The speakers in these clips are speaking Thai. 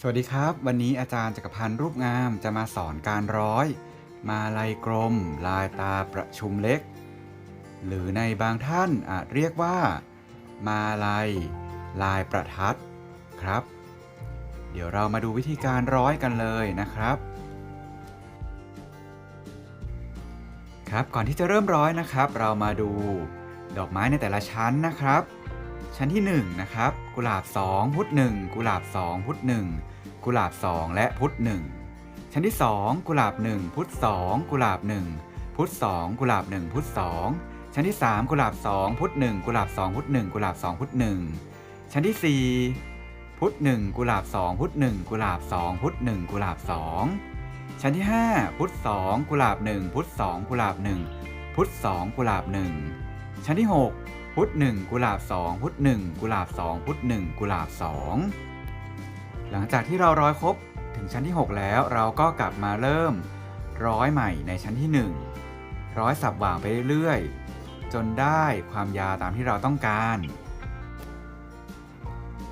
สวัสดีครับ วันนี้อาจารย์จักรพันธ์รูปงามจะมาสอนการร้อย มาลายกลม ลายตาประชุมเล็ก หรือในบางท่านอาจเรียกว่า มาลายลายประทัดครับ เดี๋ยวเรามาดูวิธีการร้อยกันเลยนะครับ ครับก่อนที่จะเริ่มร้อยนะครับ เรามาดูดอกไม้ในแต่ละชั้นนะครับ ชั้นที่1นะครับกุหลาบ 2 พุทธ1กุหลาบ 2 พุทธ1กุหลาบ 2 และพุทธ1ชั้นที่ 2 กุหลาบ 1 พุทธ2กุหลาบ 1 พุทธ2กุหลาบ 1 พุทธ2ชั้นที่ 3 กุหลาบ 2 พุทธ1กุหลาบ 2 พุทธ1กุหลาบ 2 พุทธ1ชั้นที่ 4 พุทธ1กุหลาบ 2 พุทธ1กุหลาบ 2 พุทธ1กุหลาบ 2 ชั้นที่ 5 พุทธ2กุหลาบ 1 พุทธ2กุหลาบ 1 พุทธ2กุหลาบ 1 ชั้นที่ 6 พุธ1กุหลาบ2พุธ1กุหลาบ2พุธ1กุหลาบ2หลังจากที่เราร้อยครบถึงชั้นที่ 6 แล้วเราก็กลับมาเริ่มร้อยใหม่ในชั้นที่ 1 ร้อยสับหว่างไปเรื่อยๆ จนได้ความยาวตามที่เราต้องการ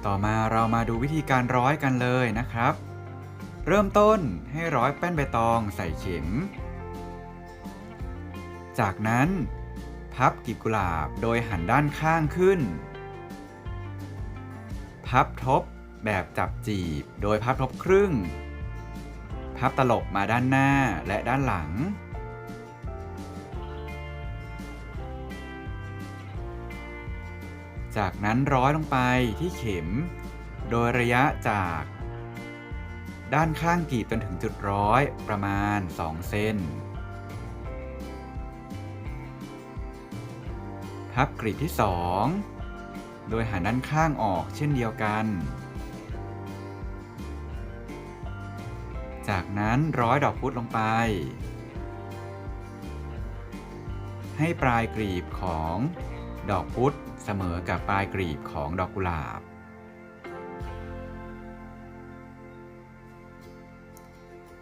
ต่อมาเรามาดูวิธีการร้อยกันเลยนะครับ เริ่มต้นให้ร้อยแป้นใบตองใส่เข็ม จากนั้น พับกีบกุหลาบโดยหันด้านข้างขึ้น พับทบแบบจับจีบโดยพับทบครึ่ง พับตลบมาด้านหน้าและด้านหลัง จากนั้นร้อยลงไปที่เข็ม โดยระยะจาก ด้านข้างกีบจนถึงจุดร้อยประมาณ 2 เซน พับกลีบที่ 2 โดยหันด้านข้างออกเช่นเดียวกัน จากนั้นร้อยดอกพุธลงไป ให้ปลายกลีบของดอกพุธเสมอกับปลายกลีบของดอกกุหลาบ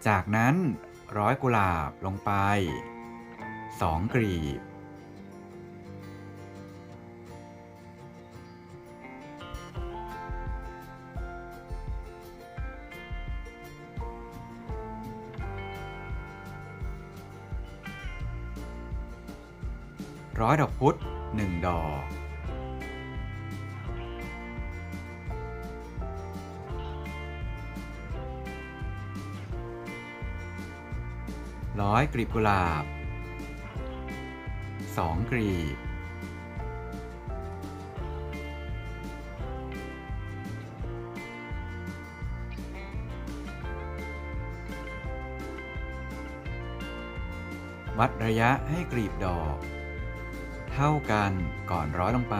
จากนั้นร้อยกุหลาบลงไป 2กลีบ ร้อยดอกพุธหนึ่งดอก ร้อยกลีบกุหลาบสองกลีบ วัดระยะให้กลีบดอก เท่ากันก่อนร้อยลงไป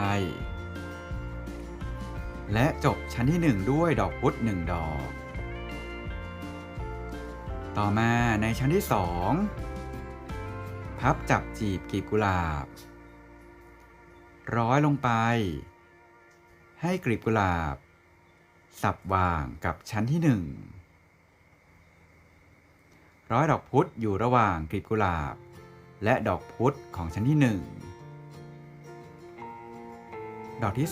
และจบชั้นที่ 1 ด้วยดอกพุธ1ดอก ต่อมาในชั้นที่ 2 พับจับจีบกลีบกุหลาบ ร้อยลงไป ให้กลีบกุหลาบ สับวางกับชั้นที่ 1 ร้อยดอกพุธอยู่ระหว่างกลีบกุหลาบและดอกพุธของชั้นที่ 1 ดอกที่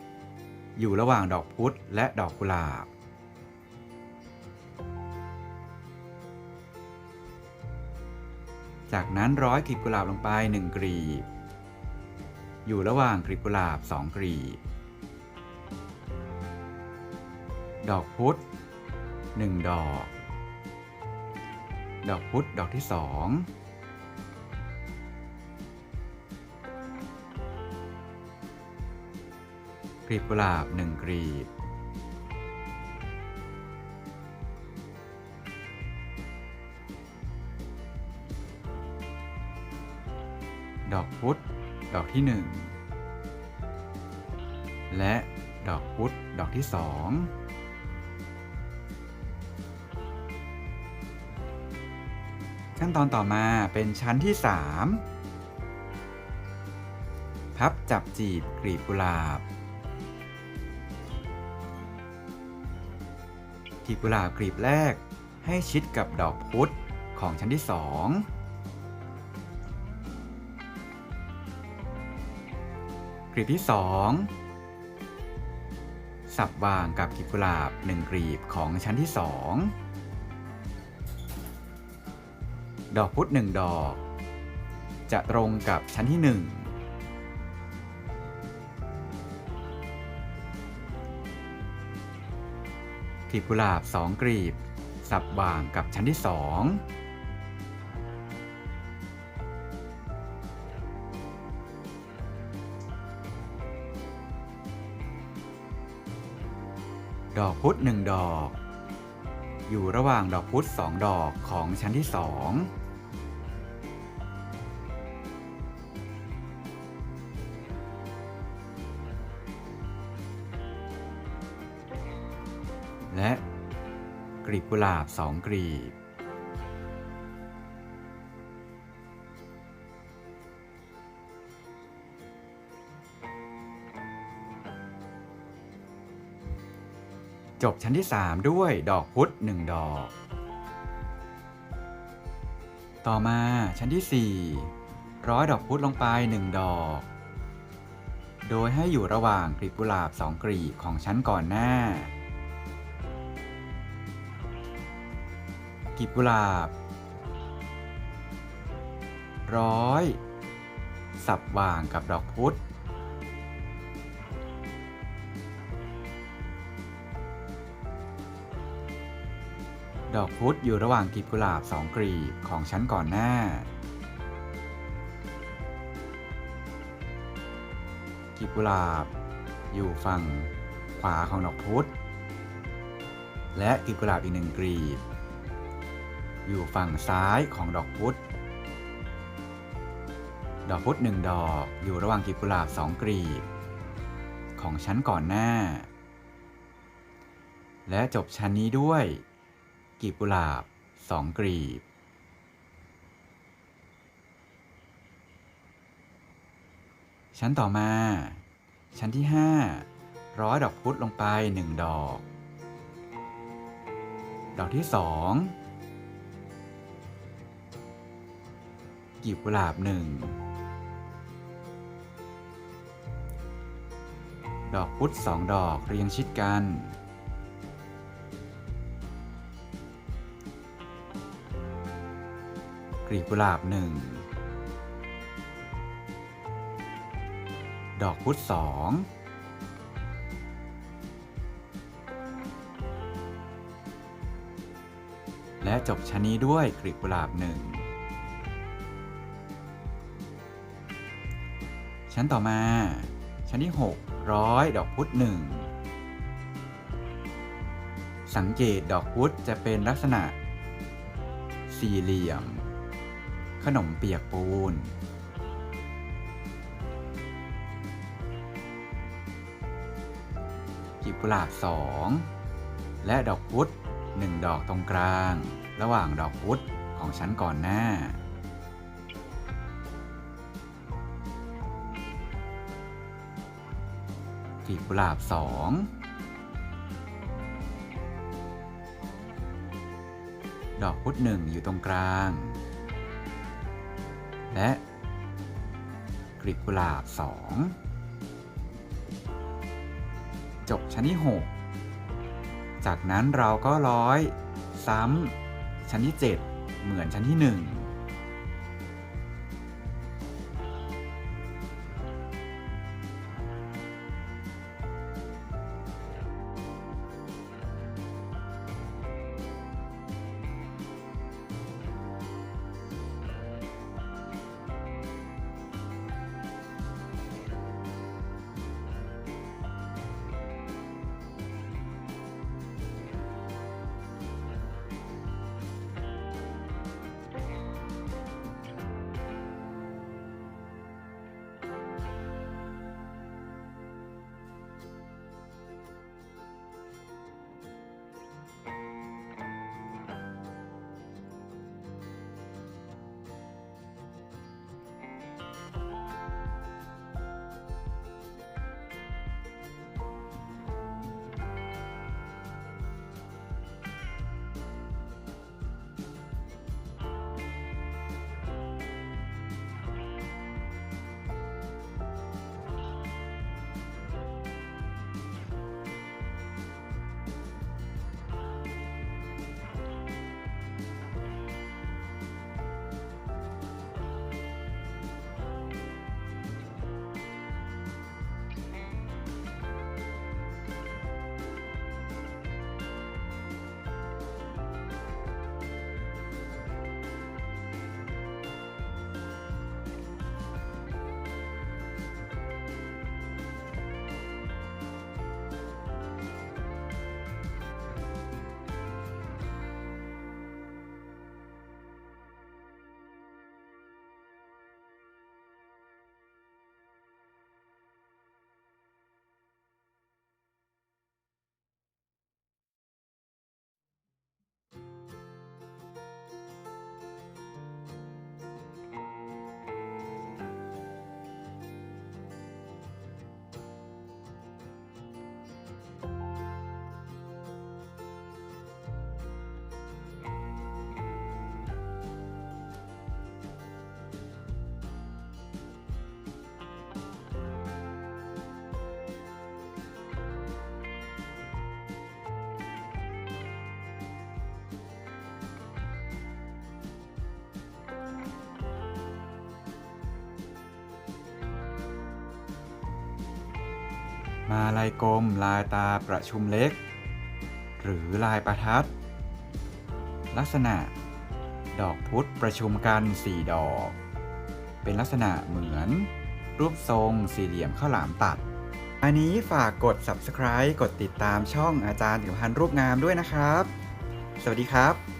2 อยู่ระหว่างดอกพุธและดอกกุหลาบ จากนั้นร้อยกลีบกุหลาบลงไป 1กลีบ อยู่ระหว่างกลีบกุหลาบ 2กลีบ ดอกพุธ 1 ดอก ดอกพุธดอกที่ 2 ลีบกุหลาบ1กลีบ ดอกพุธดอกที่1และดอกพุธดอกที่2ขั้นตอนต่อมาเป็นชั้นที่ 3 พับจับจีบกลีบกุหลาบ กลีบกุหลาบกลีบแรก ให้ชิดกับดอกพุธของชั้นที่2กลีบที่2สับวางกับกลีบกุหลาบหนึ่งกลีบของชั้นที่สองดอกพุธหนึ่งดอก จะตรงกับชั้นที่หนึ่ง กลีบกุหลาบสองกลีบ สับบางกับชั้นที่สองดอกพุธหนึ่งดอก อยู่ระหว่างดอกพุธสองดอกของชั้นที่สอง ลีบกุหลาบสองกลีบ จบชั้นที่ 3 ด้วยดอกพุธ1ดอก ต่อมาชั้นที่ 4 ร้อยดอกพุธลงไป 1 ดอก โดยให้อยู่ระหว่างกลีบกุหลาบ2กลีบของชั้นก่อนหน้า กีบกุหลาบ ร้อย สับว่างกับดอกพุธดอกพุธอยู่ระหว่างกลีบกุหลาบสองกลีบของชั้นก่อนหน้า กลีบกุหลาบ อยู่ฝั่งขวาของดอกพุธ และกลีบกุหลาบอีกหนึ่งกลีบ อยู่ฝั่งซ้ายของดอกพุธ ดอกพุธหนึ่งดอกอยู่ระหว่างกลีบกุหลาบสองกลีบ ของชั้นก่อนหน้า และจบชั้นนี้ด้วยกลีบกุหลาบสองกลีบ ชั้นต่อมา ชั้นที่ 5 ร้อยดอกพุธลงไป 1 ดอก ดอกที่ 2 กลีบกุหลาบ1ดอกพุธ2ดอกเรียงชิดกัน กลีบกุหลาบหนึ่งดอกพุธสองและจบชั้นนี้ด้วยกลีบกุหลาบหนึ่ง ชั้นต่อมา ชั้นที่ 6 ร้อยดอกพุธหนึ่งสังเกตดอกพุธจะเป็นลักษณะ สี่เหลี่ยม ขนมเปียกปูน กีบกุหลาบสองและดอกพุธหนึ่งดอกตรงกลาง ระหว่างดอกพุธของชั้นก่อนหน้า กลีบกุหลาบสองดอกพุธหนึ่งอยู่ตรงกลาง และกลีบกุหลาบสองจบชั้นที่ 6 จากนั้นเราก็ร้อย ซ้ำชั้นที่ 7 เหมือนชั้นที่ 1 มาลายกลม ลายตาประชุมเล็ก หรือลายประทัด ลักษณะ ดอกพุธประชุมกัน 4 ดอก เป็นลักษณะเหมือน รูปทรงสี่เหลี่ยมข้าวหลามตัด อันนี้ฝากกด subscribe กดติดตามช่องอาจารย์เอกพันรูปงามด้วยนะครับ สวัสดีครับ